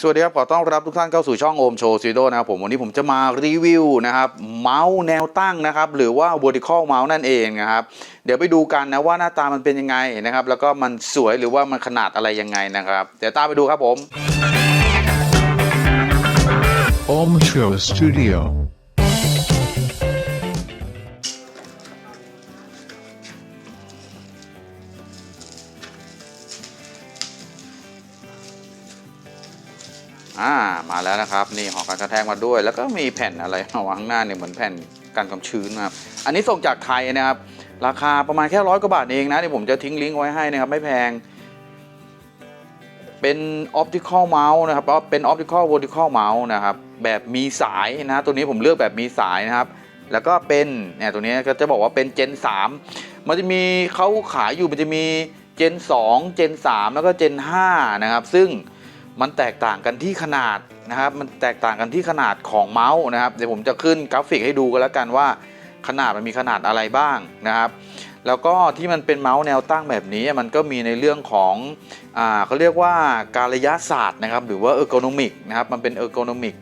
สวัสดีครับขอต้อนรับทุกท่านเข้าสู่ช่องโอมโชว์ซีโดนะครับผมวันนี้ผมจะมารีวิวนะครับเมาส์แนวตั้งนะครับหรือว่า vertical mouse นั่นเองนะครับเดี๋ยวไปดูกันนะว่าหน้าตามันเป็นยังไงนะครับแล้วก็มันสวยหรือว่ามันขนาดอะไรยังไงนะครับเดี๋ยวตามไปดูครับผมโอมโชว์สตูดิโอามาแล้วนะครับ นี่ห่อการกระแทกมาด้วย แล้วก็มีแผ่นอะไรมาวางข้างหน้าเนี่ยเหมือนแผ่นกันความชื้นนะครับอันนี้ส่งจากไทยนะครับ ราคาประมาณแค่ร้อยกว่าบาทเองนะเดี๋ยวผมจะทิ้งลิงก์ไว้ให้นะครับ ไม่แพง เป็น optical mouse นะครับเป็น optical vertical mouse นะครับ แบบมีสายนะ ตัวนี้ผมเลือกแบบมีสายนะครับ แล้วก็เป็นเนี่ยตัวนี้ก็จะบอกว่าเป็น Gen 3มันจะมีเขาขายอยู่มันจะมี Gen 2 Gen 3แล้วก็ Gen 5นะครับ ซึ่ง มันแตกต่างกันที่ขนาดนะครับ มันแตกต่างกันที่ขนาดของเมาส์นะครับ เดี๋ยวผมจะขึ้นกราฟิกให้ดูกันแล้วกันว่า ขนาดมันมีขนาดอะไรบ้างนะครับ แล้วก็ที่มันเป็นเมาส์แนวตั้งแบบนี้มันก็มีในเรื่องของอ่าเขาเรียกว่าการระยะศาสตร์นะครับ หรือว่าเออร์โกนมิกนะครับ มันเป็นเออร์โกนมิก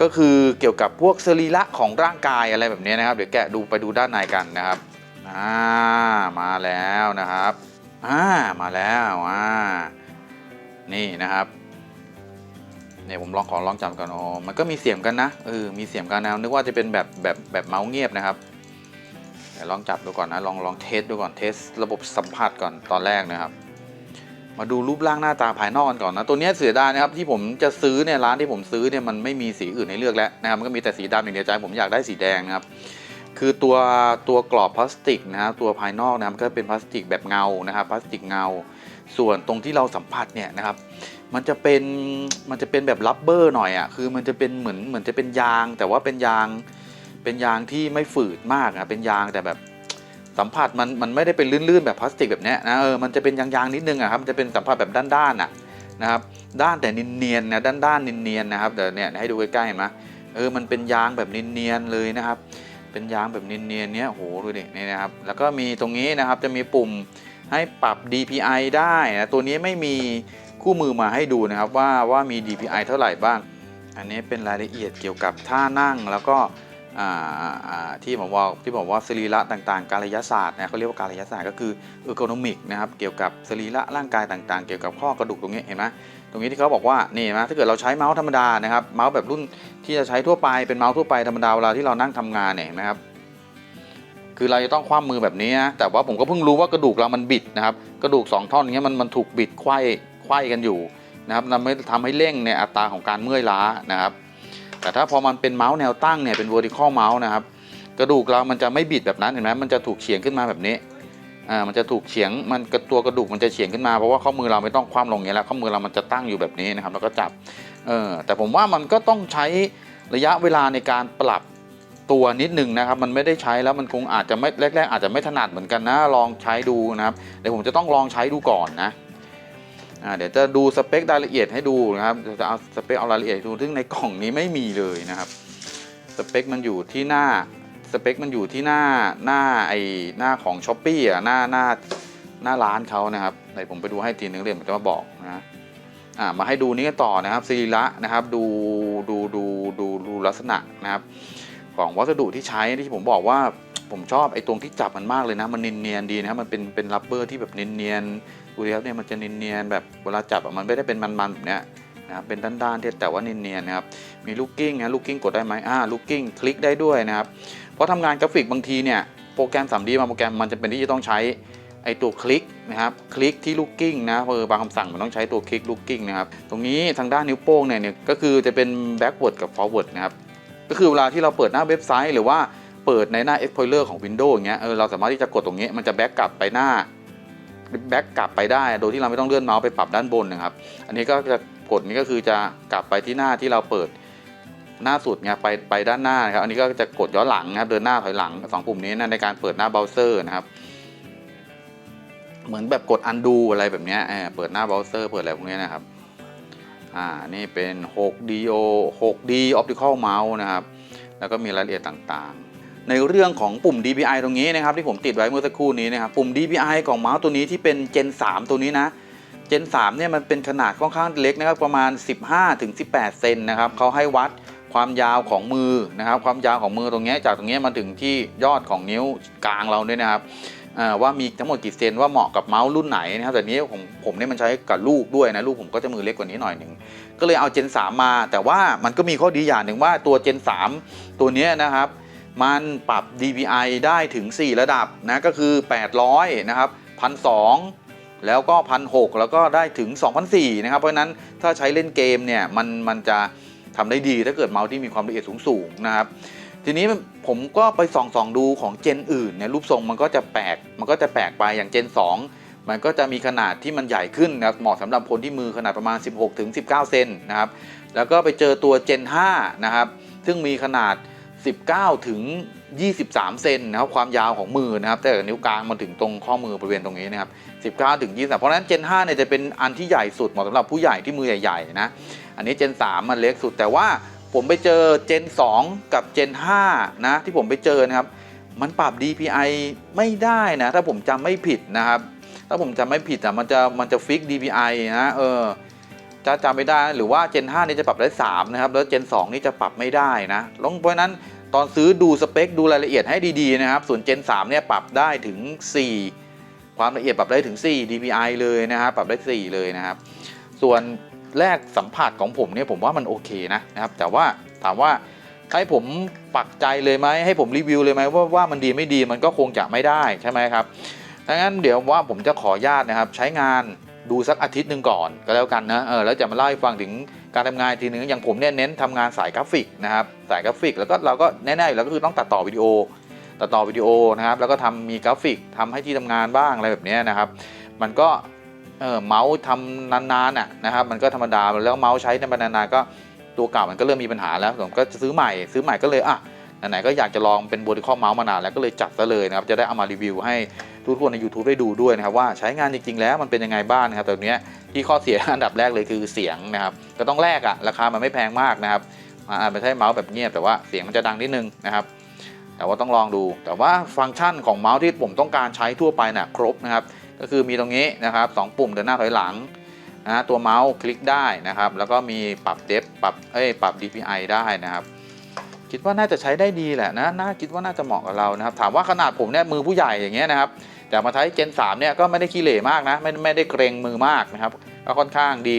ก็คือเกี่ยวกับพวกสรีระของร่างกายอะไรแบบนี้นะครับ เดี๋ยวแกะดูไปดูด้านในกันนะครับอ่ามาแล้วนะครับอ่ามาแล้วอ่านี่นะครับ เนี่ยผมลองขอลองจับก่อนอ๋อมันก็มีเสียงกันนะเออมีเสียงกันนะนึกว่าจะเป็นแบบแบบแบบเมาส์เงียบนะครับเดี๋ยวลองจับดูก่อนนะลองลองเทสดูก่อนเทสระบบสัมผัสก่อนตอนแรกนะครับ มาดูรูปร่างหน้าตาภายนอกกันก่อนนะตัวเนี้ยเสียดายนะครับที่ผมจะซื้อเนี่ยร้านที่ผมซื้อเนี่ยมันไม่มีสีอื่นให้เลือกแล้วนะครับมันก็มีแต่สีดำอย่างเดียวใจผมอยากได้สีแดงนะครับคือตัวตัวกรอบพลาสติกนะครับตัวภายนอกนะครับก็เป็นพลาสติกแบบเงานะครับพลาสติกเงา ส่วนตรงที่เราสัมผัสเนี่ยนะครับ มันจะเป็นมันจะเป็นแบบรับเบอร์หน่อยอะคือมันจะเป็นเหมือนเหมือนจะเป็นยาง แต่ว่าเป็นยางเป็นยางที่ไม่ฝืดมากอะเป็นยางแต่แบบสัมผัสมันมันไม่ได้เป็นลื่นๆแบบพลาสติกแบบเนี้ยนะเออมันจะเป็นยางๆนิดนึงอะครับมันจะเป็นสัมผัสแบบด้านๆน่ะนะครับด้านแต่เนียนๆนะด้านๆเนียนๆนะครับเดี๋ยวเนี่ยให้ดูใกล้ๆเห็นไหมเออมันเป็นยางแบบเนียนๆเลยนะครับ เป็นยางแบบเนียนๆเนี้ยโหดูดินี่นะครับแล้วก็มีตรงนี้นะครับจะมีปุ่มให้ปรับ DPI ได้นะตัวนี้ไม่มี คู่มือมาให้ดูนะครับว่าว่ามี DPI เท่าไหร่บ้าง อันนี้เป็นรายละเอียดเกี่ยวกับท่านั่งแล้วก็ที่ผมว่าที่ผมว่าสรีระต่างๆ การระยะศาสตร์นะเขาเรียกว่าการระยะศาสตร์ก็คือออร์โกนมิกนะครับเกี่ยวกับสรีระร่างกายต่างๆ เกี่ยวกับข้อกระดูกตรงนี้เห็นไหมตรงนี้ที่เขาบอกว่านี่นไหมถ้าเกิดเราใช้เมาส์ธรรมดานะครับเมาส์แบบรุ่นที่จะใช้ทั่วไปเป็นเมาส์ทั่วไปธรรมดาเวลาที่เรานั่งทำงานเนี่ยนไหมครับ คือเราจะต้องคว่ำมือแบบนี้นะแต่ว่าผมก็เพิ่งรู้ว่ากระดูกเรามันบิดนะครับ กระดูกสองท่อนอย่างเงี้ยมันมันถูกบิดไขว้ ไขว้กันอยู่นะครับทำให้ทำให้เร่งในอัตราของการเมื่อยล้านะครับ แต่ถ้าพอมันเป็นเมาส์แนวตั้งเนี่ยเป็น vertical mouse นะครับ กระดูกเรามันจะไม่บิดแบบนั้นเห็นไหมมันจะถูกเฉียงขึ้นมาแบบนี้อ่ามันจะถูกเฉียงมันกระตัวกระดูกมันจะเฉียงขึ้นมาเพราะว่าข้อมือเราไม่ต้องคว่ำลงอย่างนี้แล้วข้อมือเรามันจะตั้งอยู่แบบนี้นะครับแล้วก็จับเออแต่ผมว่ามันก็ต้องใช้ระยะเวลาในการปรับตัวนิดหนึ่งนะครับ มันไม่ได้ใช้แล้วมันคงอาจจะไม่แรก ๆ อาจจะไม่ถนัดเหมือนกันนะลองใช้ดูนะครับเดี๋ยวผมจะต้องลองใช้ดูก่อนนะ เดี๋ยวจะดูสเปครายละเอียดให้ดูนะครับจะเอาสเปคเอารายละเอียดดูซึ่งในกล่องนี้ไม่มีเลยนะครับสเปคมันอยู่ที่หน้าสเปคมันอยู่ที่หน้าหน้าไอหน้าของช้อปปี้อะหน้าหน้าหน้าร้านเขานะครับเดี๋ยวผมไปดูให้ทีนึงเรียนผมจะมาบอกนะอ่ามาให้ดูนี้กันต่อนะครับสรีระนะครับดูดูดูดูดูลักษณะนะครับ ของวัสดุที่ใช้ที่ผมบอกว่าผมชอบไอ้ตรงที่จับมันมากเลยนะ มันเนียนๆดีนะครับมันเป็นเป็นรับเบอร์ที่แบบเนียนๆ ดูแล้วเนี่ยมันจะเนียนๆแบบเวลาจับอะมันไม่ได้เป็นมันๆแบบเนี้ยนะครับเป็นด้านๆที่แต่ว่าเนียนๆนะครับมีลูกกิ้งนะลูกกิ้งกดได้ไหมอ่าลูกกิ้งคลิกได้ด้วยนะครับเพราะทำงานกราฟิกบางทีเนี่ยโปรแกรม 3D บางโปรแกรมมันจะเป็นที่จะต้องใช้ไอตัวคลิกนะครับคลิกที่ลูกกิ้งนะเออบางคำสั่งมันต้องใช้ตัวคลิกลูกกิ้งนะครับตรงนี้ทางด้านนิ้วโป้งเนี่ยเนี่ยก็คือจะเป็น backward กับ forward นะครับก็คือเวลาที่เราเปิดหน้าเว็บไซต์ หรือว่าเปิดในหน้า Explorer ของ Windows อย่างเงี้ยเออเราสามารถที่จะกดตรงนี้มันจะแบ็กกลับไปหน้า แบ็กกลับไปได้ โดยที่เราไม่ต้องเลื่อนเมาส์ไปปรับด้านบนนะครับ อันนี้ก็จะกดนี้ก็คือจะกลับไปที่หน้าที่เราเปิดหน้าสุดไงไปไปด้านหน้านะครับ อันนี้ก็จะกดย้อนหลังนะครับเดินหน้าถอยหลังสองปุ่มนี้นะในการเปิดหน้าเบราว์เซอร์นะครับ เหมือนแบบกด undo อะไรแบบนี้เออเปิดหน้าเบราว์เซอร์เปิดอะไรพวกนี้นะครับอ่านี่เป็น 6DO 6D optical mouse นะครับ แล้วก็มีรายละเอียดต่างๆ ในเรื่องของปุ่ม DPI ตรงนี้นะครับที่ผมติดไว้เมื่อสักครู่นี้นะครับปุ่ม DPI ของเมาส์ตัวนี้ที่เป็น Gen 3 ตัวนี้นะ Gen 3เนี่ยมันเป็นขนาดค่อนข้างเล็กนะครับประมาณ 15ถึง18 เซนนะครับเขาให้วัดความยาวของมือนะครับ ความยาวของมือตรงนี้จากตรงนี้มาถึงที่ยอดของนิ้วกลางเราเนี่ยนะครับว่ามีทั้งหมดกี่เซนว่าเหมาะกับเมาส์รุ่นไหนนะครับแต่นี้ผมผมเนี่ยมันใช้กับลูกด้วยนะลูกผมก็จะมือเล็กกว่านี้หน่อยหนึ่งก็เลยเอา Gen 3 มา แต่ว่ามันก็มีข้อดีอย่างหนึ่งว่าตัว Gen 3 ตัวนี้นะครับ มันปรับ DPI ได้ถึง 4 ระดับนะก็คือ 800 นะครับ1,200แล้วก็1,600แล้วก็ได้ถึง2,400นะครับ เพราะนั้นถ้าใช้เล่นเกมเนี่ยมันมันจะทำได้ดีถ้าเกิดเมาส์ที่มีความละเอียดสูงๆนะครับทีนี้ผมก็ไปส่องส่องๆดูของเจนอื่นเนี่ยรูปทรงมันก็จะแปลกมันก็จะแปลกไปอย่างเจน 2 มันก็จะมีขนาดที่มันใหญ่ขึ้นนะครับเหมาะสำหรับคนที่มือขนาดประมาณ 16-19 เซนนะครับแล้วก็ไปเจอตัว Gen 5นะครับซึ่งมีขนาด 19 ถึง 23 เซนนะครับ ความยาวของมือนะครับแต่นิ้วกลางมาถึงตรงข้อมือบริเวณตรงนี้นะครับ 19 ถึง 23 เพราะฉะนั้น Gen 5เนี่ยจะเป็นอันที่ใหญ่สุดเหมาะสำหรับผู้ใหญ่ที่มือใหญ่ๆนะ อันนี้ Gen 3มันเล็กสุดแต่ว่าผมไปเจอ Gen 2กับ Gen 5นะ ที่ผมไปเจอนะครับ มันปรับ DPI ไม่ได้นะ ถ้าผมจำไม่ผิดนะครับ ถ้าผมจำไม่ผิดอะมันจะมันจะฟิก DPI นะเออ จะจำไม่ได้ หรือว่า Gen 5 นี่จะปรับได้ 3 นะครับ แล้ว Gen 2 นี่จะปรับไม่ได้นะลงเพราะนั้นตอนซื้อดูสเปคดูรายละเอียดให้ดีๆนะครับ ส่วน Gen 3 เนี่ยปรับได้ถึง 4 ความละเอียดปรับได้ถึง 4 DPI เลยนะครับปรับได้ 4 เลยนะครับ ส่วนแรกสัมผัสของผมเนี่ยผมว่ามันโอเคนะนะครับ แต่ว่าถามว่าให้ผมปักใจเลยไหมให้ผมรีวิวเลยไหมว่าว่ามันดีไม่ดีมันก็คงจะไม่ได้ใช่ไหมครับดังนั้นเดี๋ยวว่าผมจะขออนุญาตนะครับใช้งาน ดูสักอาทิตย์หนึ่งก่อนก็แล้วกันนะเออแล้วจะมาเล่าให้ฟังถึงการทำงานทีหนึ่งอย่างผมเนี่ยเน้นทำงานสายกราฟิกนะครับสายกราฟิก แล้วก็เราก็แน่ๆอยู่แล้วก็คือต้องตัดต่อวิดีโอตัดต่อวิดีโอนะครับ แล้วก็ทำมีกราฟิกทำให้ที่ทำงานบ้างอะไรแบบนี้นะครับ มันก็เออเมาส์ทำนานๆน่ะนะครับ มันก็ธรรมดาแล้วเมาส์ใช้นานๆก็ตัวเก่ามันก็เริ่มมีปัญหาแล้วผมก็จะซื้อใหม่ซื้อใหม่ก็เลยอะ ไหนๆก็อยากจะลองเป็นบริคอเมาส์มานานแล้วก็เลยจัดซะเลยนะครับจะได้เอามารีวิวให้ทุกคนใน YouTube ได้ดูด้วยนะครับว่าใช้งานจริง ๆ แล้วมันเป็นยังไงบ้างนะครับแต่เนี้ยที่ข้อเสียอันดับแรกเลยคือเสียงนะครับก็ต้องแลกอะราคามันไม่แพงมากนะครับอ่าไม่ใช่เมาส์แบบเงียบแต่ว่าเสียงมันจะดังนิดนึงนะครับแต่ว่าต้องลองดู แต่ว่าฟังก์ชันของเมาส์ที่ผมต้องการใช้ทั่วไปน่ะครบนะครับ ก็คือมีตรงนี้นะครับสองปุ่มเดินหน้าถอยหลังนะตัวเมาส์คลิกได้นะครับ แล้วก็มีปรับเดฟปรับเอ้ยปรับ DPI ได้นะครับ คิดว่าน่าจะใช้ได้ดีแหละนะน่าคิดว่าน่าจะเหมาะกับเรานะครับ ถามว่าขนาดผมเนี่ยมือผู้ใหญ่อย่างเงี้ยนะครับ แต่มาใช้ Gen 3เนี่ยก็ไม่ได้ขี้เหร่มากนะไม่ไม่ได้เกรงมือมากนะครับก็ค่อนข้างดี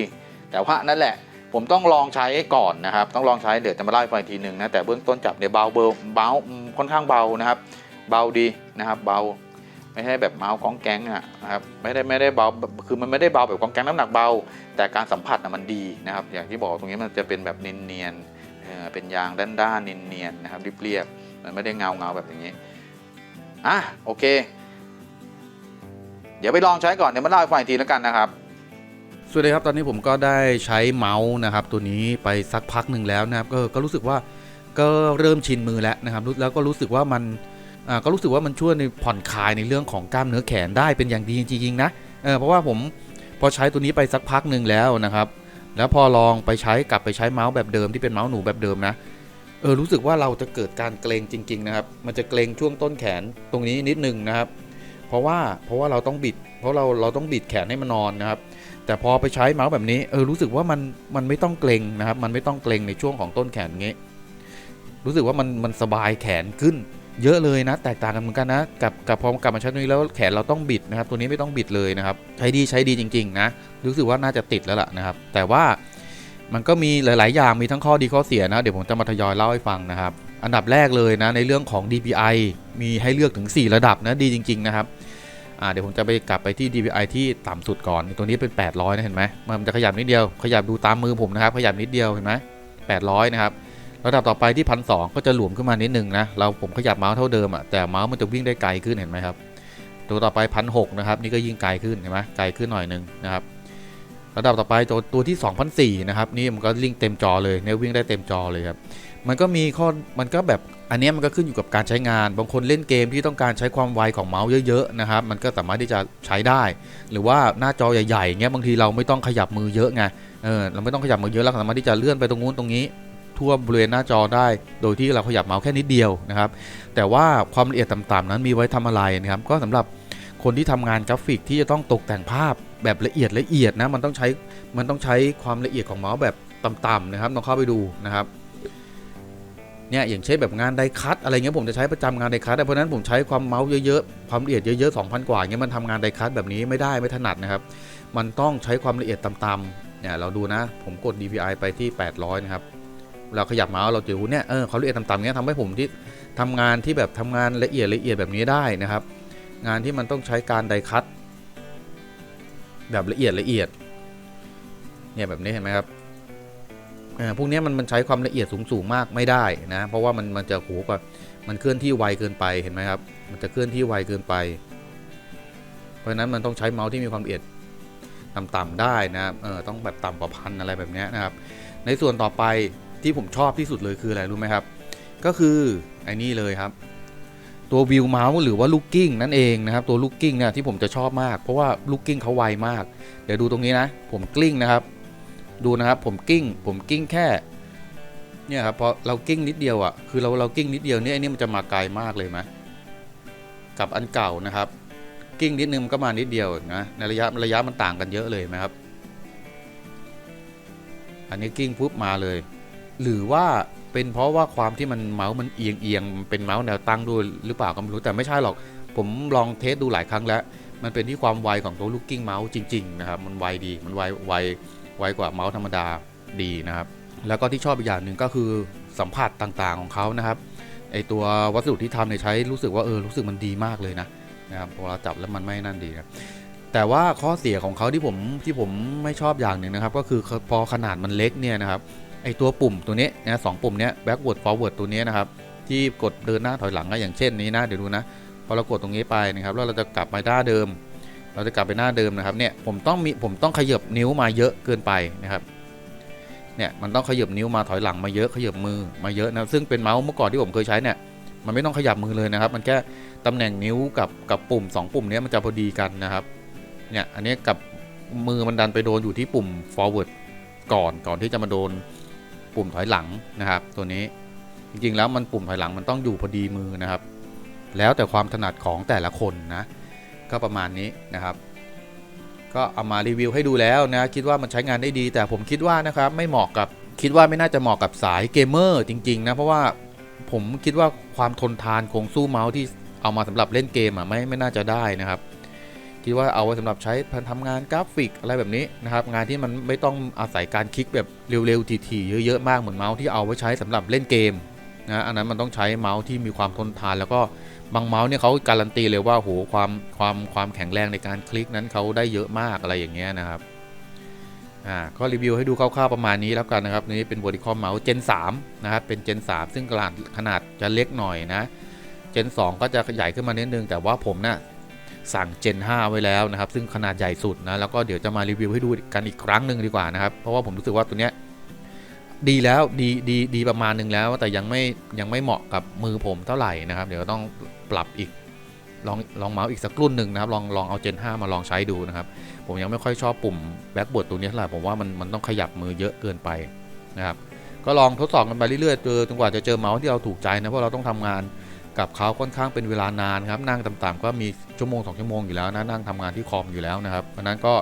แต่ว่านั่นแหละผมต้องลองใช้ก่อนนะครับ ต้องลองใช้เดี๋ยวจะมาเล่าให้ฟังทีหนึ่งนะแต่เบื้องต้นจับเนี่ยเบาเบอร์เบาค่อนข้างเบานะครับ เบาดีนะครับ เบาไม่ใช่แบบเมาส์กองแก๊งอะนะครับไม่ได้ไม่ได้เบาคือมันไม่ได้เบาแบบกองแก๊งน้ำหนักเบา แต่การสัมผัสนะมันดีนะครับ อย่างที่บอกตรงนี้มันจะเป็นแบบเนียนๆ เป็นยางด้านๆเนียนๆนะครับเรียบๆมันไม่ได้เงาเงาแบบอย่างนี้อะโอเค เดี๋ยวไปลองใช้ก่อนเดี๋ยวมาเล่าให้ฟังอีกทีแล้วกันนะครับสวัสดีครับตอนนี้ผมก็ได้ใช้เมาส์นะครับ ตัวนี้ไปสักพักหนึ่งแล้วนะครับก็ก็รู้สึกว่าก็เริ่มชินมือแล้วนะครับ แล้วก็รู้สึกว่ามันก็รู้สึกว่ามันช่วยในผ่อนคลายในเรื่องของกล้ามเนื้อแขนได้เป็นอย่างดีจริงๆนะเเพราะว่าผมพอใช้ตัวนี้ไปสักพักหนึ่งแล้วนะครับ แล้วพอลองไปใช้กลับไปใช้เมาส์แบบเดิมที่เป็นเมาส์หนูแบบเดิมนะเออรู้สึกว่าเราจะเกิดการเกรงจริง ๆ นะครับ มันจะเกรงช่วงต้นแขนตรงนี้นิดนึงนะครับ เพราะว่าเพราะว่าเราต้องบิด เพราะเราเราต้องบิดแขนให้มันนอนนะครับ แต่พอไปใช้เมาส์แบบนี้เออรู้สึกว่ามันมันไม่ต้องเกรงนะครับ มันไม่ต้องเกรงในช่วงของต้นแขนอย่างงี้ รู้สึกว่ามันมันสบายแขนขึ้น เยอะเลยนะ แตกต่างกันเหมือนกันนะกับกับพอกลับมาใช้นี้แล้วแขนเราต้องบิดนะครับ ตัวนี้ไม่ต้องบิดเลยนะครับ ใช้ดีใช้ดีจริง ๆ นะ รู้สึกว่าน่าจะติดแล้วล่ะนะครับ แต่ว่ามันก็มีหลาย ๆ อย่างมีทั้งข้อดีข้อเสียนะ เดี๋ยวผมจะมาทยอยเล่าให้ฟังนะครับ อันดับแรกเลยนะในเรื่องของ DPI มีให้เลือกถึง 4 ระดับนะดีจริง ๆ นะครับเดี๋ยวผมจะไปกลับไปที่ DPI ที่ต่ำสุดก่อนตัวนี้เป็น 800 นะเห็นไหมมันจะขยับนิดเดียว ขยับดูตามมือผมนะครับ ขยับนิดเดียวเห็นไหม800 นะครับ ระดับต่อไปที่พันสก็จะหลวมขึ้นมานิดนึงนะเราผมขยับเมาส์เท่าเดิมอะแต่เมาส์มันจะวิ่งได้ไกลขึ้นเห็นไหมครับตัวต่อไปพันหนะครับนี่ก็ยิ่งไกลขึ้นเห็นไหมไกลขึ้นหน่อยหนึงนะครับระดับต่อไปตัวตัวที่2004นะครับนี่มันก็ลิงเต็มจอเลยเนี่ยวิ่งได้เต็มจอเลยครับมันก็มีข้อมันก็แบบอันนี้มันก็ขึ้นอยู่กับการใช้งาน บางคนเล่นเกมที่ต้องการใช้ความไวของเมาส์เยอะๆนะครับมันก็สามารถที่จะใช้ได้ หรือว่าหน้าจอใหญ่ๆเงี้ยบางทีเราไม่ต้องขยับมือเยอะไงเออเราไม่ต้องขยับมือเยอะเราสามารถที่จะเลื่อนไปตรงนู้นตรงนี้ ทั่วบริเวณหน้าจอได้ โดยที่เราขยับเมาส์แค่นิดเดียวนะครับ แต่ว่าความละเอียดต่ำๆนั้นมีไว้ทำอะไรนะครับ ก็สำหรับคนที่ทำงานกราฟิกที่จะต้องตกแต่งภาพแบบละเอียดละเอียดนะ มันต้องใช้ มันต้องใช้ความละเอียดของเมาส์แบบต่ำๆนะครับลองเข้าไปดูนะครับเนี่ยอย่างเช่นแบบงานไดคัตอะไรเงี้ยผมจะใช้ประจำงานไดคัตเพราะนั้นผมใช้ความเมาส์เยอะๆความละเอียดเยอะๆ2,000 กว่าเงี้ยมันทำงานไดคัตแบบนี้ไม่ได้ไม่ถนัดนะครับ มันต้องใช้ความละเอียดต่ำๆเนี่ยเราดูนะ ผมกด DPI ไปที่ 800 นะครับ เราขยับเมาส์เราจะรู้เนี่ยเออความละเอียดต่ำๆเนี้ยทำให้ผมที่ทำงานที่แบบทำงานละเอียดละเอียดแบบนี้ได้นะครับ งานที่มันต้องใช้การไดคัตแบบละเอียดละเอียดเนี่ยแบบนี้เห็นไหมครับออพวกนี้มันมันใช้ความละเอียดสูงสูงมากไม่ได้นะเพราะว่ามันมันจะโหกว่ามันเคลื่อนที่ไวเกินไปเห็นไหมครับ มันจะเคลื่อนที่ไวเกินไป เพราะนั้นมันต้องใช้เมาส์ที่มีความละเอียดต่ำๆได้นะครับเออต้องแบบต่ำกว่าพันอะไรแบบนี้นะครับ ในส่วนต่อไป ที่ผมชอบที่สุดเลยคืออะไรรู้ไหมครับ ก็คือไอ้นี่เลยครับ ตัววิวเมาส์หรือว่าลูกกิ้งนั่นเองนะครับ ตัวลูกกิ้งเนี่ยที่ผมจะชอบมาก เพราะว่าลูกกิ้งเขาไวมาก เดี๋ยวดูตรงนี้นะ ผมกลิ้งนะครับ ดูนะครับผมกิ้ง ผมกิ้งแค่เนี่ยครับพอเรากิ้งนิดเดียวอะคือเราเรากิ้งนิดเดียวเนี่ยไอ้นี่มันจะมาไกลมากเลยไหมกับอันเก่านะครับ กิ้งนิดนึงมันก็มานิดเดียวนะในระยะระยะมันต่างกันเยอะเลยไหมครับ อันนี้กิ้งปุ๊บมาเลย หรือว่าเป็นเพราะว่าความที่มันเมาส์มันเอียงเอียงเป็นเมาส์แนวตั้งด้วยหรือเปล่าก็ไม่รู้แต่ไม่ใช่หรอก ผมลองเทสดูหลายครั้งแล้ว มันเป็นที่ความไวของตัวลูกกิ้งเมาส์จริง ๆ นะครับ มันไวดีมันไวไวไวกว่าเมาส์ธรรมดาดีนะครับ แล้วก็ที่ชอบอีกอย่างหนึ่งก็คือสัมผัสต่างๆของเขานะครับไอตัววัสดุที่ทำเนี่ยใช้รู้สึกว่าเออรู้สึกมันดีมากเลยนะนะครับพอเราจับแล้วมันไม่นั่นดีนะแต่ว่าข้อเสียของเขาที่ผมที่ผมไม่ชอบอย่างหนึ่งนะครับ ก็คือพอขนาดมันเล็กเนี่ยนะครับ ไอตัวปุ่มตัวนี้นะสองปุ่มเนี้ย backward forward ตัวนี้นะครับ ที่กดเดินหน้าถอยหลังก็อย่างเช่นนี้นะเดี๋ยวดูนะพอเรากดตรงนี้ไปนะครับแล้วเราจะกลับมาหน้าเดิม เราจะกลับไปหน้าเดิมนะครับเนี่ยผมต้องมีผมต้องขยับนิ้วมาเยอะเกินไปนะครับเนี่ยมันต้องขยับนิ้วมาถอยหลังมาเยอะขยับมือมาเยอะนะซึ่งเป็นเมาส์เมื่อก่อนที่ผมเคยใช้เนี่ยมันไม่ต้องขยับมือเลยนะครับ มันแค่ตำแหน่งนิ้วกับกับปุ่ม 2 ปุ่มนี้มันจะพอดีกันนะครับเนี่ยอันนี้กับมือมันดันไปโดนอยู่ที่ปุ่ม forward ก่อนก่อนที่จะมาโดน ปุ่มถอยหลังนะครับ ตัวนี้จริงๆแล้วมันปุ่มถอยหลังมันต้องอยู่พอดีมือนะครับ แล้วแต่ความถนัดของแต่ละคนนะก็ประมาณนี้นะครับ ก็เอามารีวิวให้ดูแล้วนะคิดว่ามันใช้งานได้ดี แต่ผมคิดว่านะครับไม่เหมาะกับคิดว่าไม่น่าจะเหมาะกับสายเกมเมอร์จริงๆนะเพราะว่าผมคิดว่าความทนทานคงสู้เมาส์ที่เอามาสำหรับเล่นเกมอะไม่ไม่น่าจะได้นะครับ คิดว่าเอาไว้สำหรับใช้ทำงานกราฟิกอะไรแบบนี้นะครับงานที่มันไม่ต้องอาศัยการคลิกแบบเร็วๆถี่ๆเยอะๆมากเหมือนเมาส์ที่เอาไว้ใช้สำหรับเล่นเกมนะอันนั้นมันต้องใช้เมาส์ที่มีความทนทาน แล้วก็บางเมาส์เนี่ยเขาการันตีเลยว่าโหความความความแข็งแรงในการคลิกนั้นเขาได้เยอะมากอะไรอย่างเงี้ยนะครับอ่าก็รีวิวให้ดูคร่าวๆประมาณนี้แล้วกันนะครับนี่เป็น vertical mouse Gen 3นะครับเป็น Gen 3 ซึ่งขนาดขนาดจะเล็กหน่อยนะ Gen 2 ก็จะใหญ่ขึ้นมานิดนึงแต่ว่าผมนะ่ะ สั่ง Gen 5 ไว้แล้วนะครับ ซึ่งขนาดใหญ่สุดนะแล้วก็เดี๋ยวจะมารีวิวให้ดูกันอีกครั้งหนึ่งดีกว่านะครับเพราะว่าผมรู้สึกว่าตัวเนี้ยดีแล้วดีดีดีประมาณหนึ่งแล้ว แต่ยังไม่ยังไม่เหมาะกับมือผมเท่าไหร่นะครับ เดี๋ยวต้องปรับอีกลองลองเมาส์อีกสักรุ่นหนึ่งนะครับลองลองเอา Gen 5 มาลองใช้ดูนะครับ ผมยังไม่ค่อยชอบปุ่มแบ็กบอร์ดตัวนี้เท่าไหร่ผมว่ามันมันต้องขยับมือเยอะเกินไปนะครับก็ลองทดสอบกันไปเรื่อยๆเจอจนกว่าจะเจอเมาส์ที่เราถูกใจนะเพราะเราต้องทำงาน กับเขาค่อนข้างเป็นเวลานานครับนั่งต่ำๆก็มีชั่วโมง2ชั่วโมงอยู่แล้วนะนั่งทำงานที่คอมอยู่แล้วนะครับเพราะนั้นก็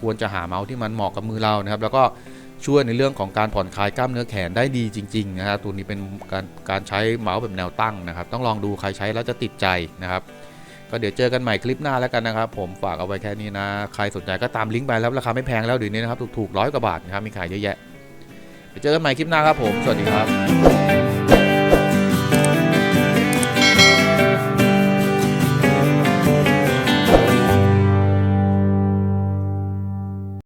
ควรจะหาเมาส์ที่มันเหมาะกับมือเรานะครับ แล้วก็ช่วยในเรื่องของการผ่อนคลายกล้ามเนื้อแขนได้ดีจริงๆนะครับตัวนี้เป็นการการใช้เมาส์แบบแนวตั้งนะครับ ต้องลองดูใครใช้แล้วจะติดใจนะครับก็เดี๋ยวเจอกันใหม่คลิปหน้าแล้วกันนะครับ ผมฝากเอาไว้แค่นี้นะ ใครสนใจก็ตามลิงก์ไปแล้วราคาไม่แพงแล้วเดี๋ยวนี้นะครับ ถูกๆร้อยกว่าบาทนะครับมีขายเยอะแยะเดี๋ยวเจอกันใหม่คลิปหน้าครับผม สวัสดีครับ